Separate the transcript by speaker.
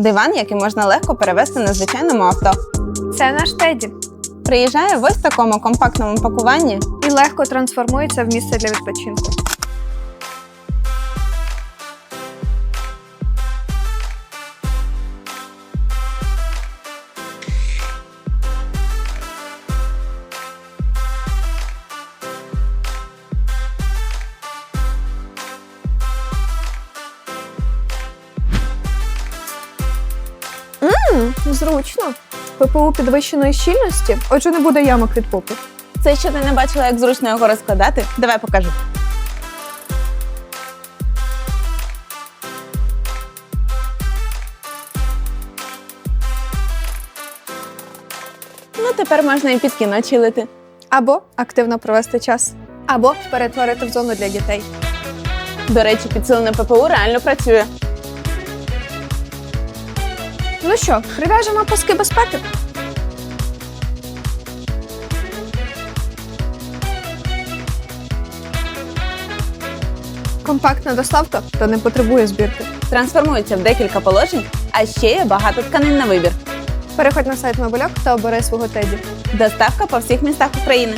Speaker 1: Диван, який можна легко перевезти на звичайному авто.
Speaker 2: Це наш Теді
Speaker 1: Приїжджає в ось такому компактному пакуванні.
Speaker 2: і легко трансформується в місце для відпочинку. Мм, зручно. ППУ підвищеної щільності, отже, не буде ямок від попу.
Speaker 1: Це ще ти не бачила, як зручно його розкладати? Давай покажу. Ну, тепер можна і під кіно чилити.
Speaker 2: Або активно провести час, або перетворити в зону для дітей.
Speaker 1: До речі, підсилене ППУ реально працює.
Speaker 2: Ну що, прив'яжемо паски безпеки? Компактна доставка та не потребує збірки.
Speaker 1: Трансформується в декілька положень, а ще є багато тканин на вибір.
Speaker 2: Переходь на сайт Мобильок та обери свого теді.
Speaker 1: Доставка по всіх містах України.